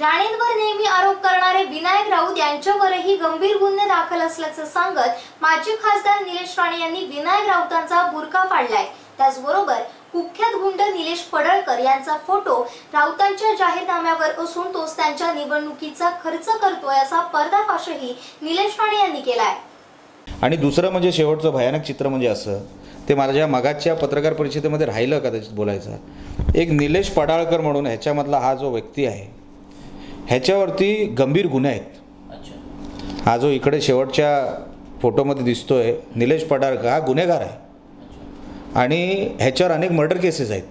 राणेंवर नेहमी आरोप करणारे विनायक राऊत यांच्यावरही गंभीर गुन्हे दाखल असल्याचं सांगत माजी खासदार निलेश राणे यांनी विनायक राऊतांचा बुरका पाडलाय. त्याचबरोबर कुख्यात गुंड निलेश पडळकर यांचा फोटो राऊतांच्या जाहीरनाम्यावर असून तोच त्यांच्या निवडणुकीचा खर्च करतोय असा पर्दाफाशही निलेश राणे यांनी केलाय. आणि दुसरं म्हणजे शेवटचं भयानक चित्र म्हणजे असं ते माझ्या मगाच्या पत्रकार परिषदेमध्ये राहिलं कदाचित बोलायचं? एक निलेश पडाळकर म्हणून ह्याच्यामधला हा जो व्यक्ती आहे ह्याच्यावरती गंभीर गुन्हे आहेत. हा जो इकडे शेवटच्या फोटोमध्ये दिसतोय निलेश पडाळकर हा गुन्हेगार आहे. आणि ह्याच्यावर अनेक मर्डर केसेस आहेत.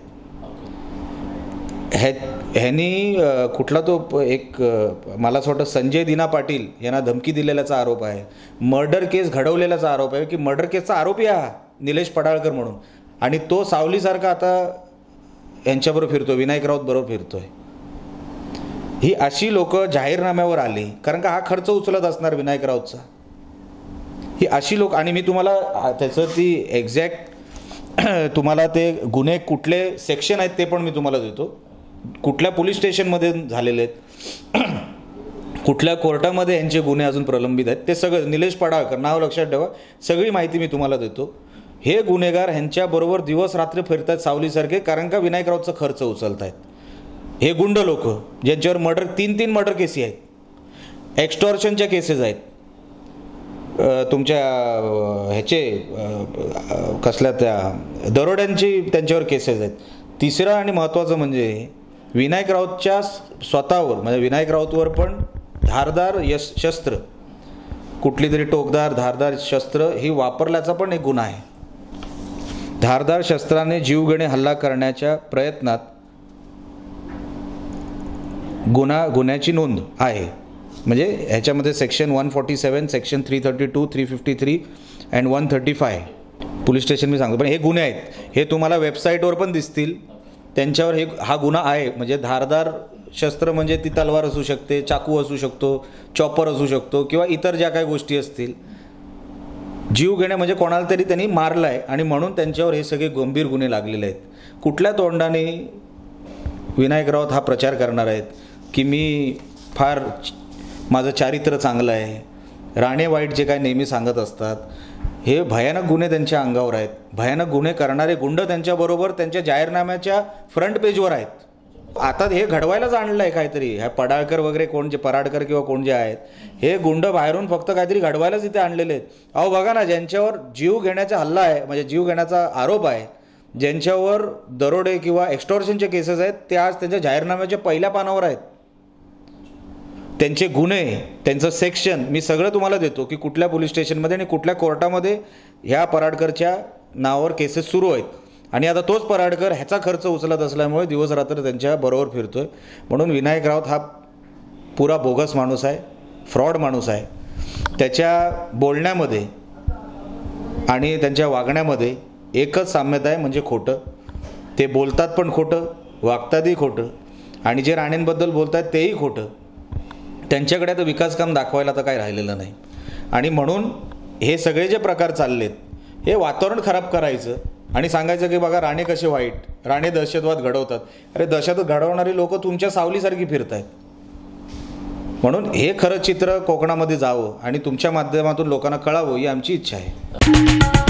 ह्या ह्यांनी कुठला तो एक मला असं वाटतं संजय दिना पाटील यांना धमकी दिलेल्याचा आरोप आहे. मर्डर केस घडवलेल्याचा आरोप आहे की मर्डर केसचा आरोपी आहे हा निलेश पडाळकर म्हणून. आणि तो सावलीसारखा आता यांच्याबरोबर फिरतोय विनायक राऊत बरोबर फिरतोय. ही अशी लोक जाहीरनाम्यावर आली कारण का हा खर्च उचलत असणार विनायकरावचा. ही अशी लोक आणि मी तुम्हाला त्याचं ती एक्झॅक्ट तुम्हाला ते गुन्हे कुठले सेक्शन आहेत ते पण मी तुम्हाला देतो. कुठल्या पोलीस स्टेशनमध्ये झालेले आहेत कुठल्या कोर्टामध्ये यांचे गुन्हे अजून प्रलंबित आहेत ते सगळं निलेश पडाळकर नाव लक्षात ठेवा सगळी माहिती मी तुम्हाला देतो. हे गुन्हेगार ह्यांच्याबरोबर दिवस रात्र फिरतात सावलीसारखे कारण का विनायकरावचा खर्च उचलत आहेत हे गुंड लोक ज्यांच्यावर मर्डर तीन तीन मर्डर केसी आहेत. एक्स्टॉर्शनच्या केसेस आहेत. तुमच्या ह्याचे कसल्या त्या दरोड्यांची त्यांच्यावर केसेस आहेत. तिसरं आणि महत्त्वाचं म्हणजे विनायक राऊतच्या स्वतःवर म्हणजे विनायक राऊतवर पण धारदार यश शस्त्र. कुठली तरी टोकदार धारदार शस्त्र ही वापरल्याचा पण एक गुन्हा आहे. धारदार शस्त्राने जीवघेणे हल्ला करण्याच्या प्रयत्नात गुन्हा गुन्ह्याची नोंद आहे. म्हणजे ह्याच्यामध्ये section one forty seven section three thirty two three fifty three and one thirty five police station मी सांगतो. पण हे गुन्हे आहेत. हे तुम्हाला वेबसाईटवर पण दिसतील. त्यांच्यावर हे हा गुन्हा आहे. म्हणजे धारदार शस्त्र म्हणजे ती तलवार असू शकते चाकू असू शकतो चॉपर असू शकतो किंवा इतर ज्या काही गोष्टी असतील. जीव घेणे म्हणजे कोणाला तरी त्यांनी मारलं आहे आणि म्हणून त्यांच्यावर हे सगळे गंभीर गुन्हे लागलेले आहेत. कुठल्या तोंडाने विनायक राऊत हा प्रचार करणार आहेत? की मी फार माझं चारित्र्य चांगलं आहे. राणे वाईट जे काय नेहमी सांगत असतात हे भयानक गुन्हे त्यांच्या अंगावर आहेत. भयानक गुन्हे करणारे गुंड त्यांच्याबरोबर त्यांच्या जाहीरनाम्याच्या फ्रंट पेजवर आहेत. आता हे घडवायलाच आणलं आहे काहीतरी. ह्या पडाळकर वगैरे कोण जे पराडकर किंवा कोण जे आहेत हे गुंड बाहेरून फक्त काहीतरी घडवायलाच इथे आणलेले आहेत. अहो बघा ना ज्यांच्यावर जीव घेण्याचा हल्ला आहे म्हणजे जीव घेण्याचा आरोप आहे ज्यांच्यावर दरोडे किंवा एक्स्टॉर्शनचे केसेस आहेत ते आज त्यांच्या जाहीरनाम्याच्या पहिल्या पानावर आहेत. त्यांचे गुन्हे त्यांचं सेक्शन मी सगळं तुम्हाला देतो की कुठल्या पोलीस स्टेशनमध्ये आणि कुठल्या कोर्टामध्ये ह्या पराडकरच्या नावावर केसेस सुरू आहेत. आणि आता तोच पराडकर ह्याचा खर्च उचलत असल्यामुळे दिवस रात्र त्यांच्या बरोबर फिरतोय. म्हणून विनायक राऊत हा पुरा बोगस माणूस आहे फ्रॉड माणूस आहे. त्याच्या बोलण्यामध्ये आणि त्यांच्या वागण्यामध्ये एकच साम्यता आहे म्हणजे खोटं. ते बोलतात पण खोटं वागतातही खोटं. आणि जे राणेंबद्दल बोलतात तेही खोटं. त्यांच्याकडे आता विकासकाम दाखवायला तर काही राहिलेलं नाही. आणि म्हणून हे सगळे जे प्रकार चाललेत हे वातावरण खराब करायचं आणि सांगायचं की बघा राणे कसे वाईट राणे दहशतवाद घडवतात. अरे दहशतवाद घडवणारी लोक तुमच्या सावलीसारखी फिरत आहेत म्हणून हे खरं चित्र कोकणामध्ये जावं आणि तुमच्या माध्यमातून लोकांना कळावं ही आमची इच्छा आहे.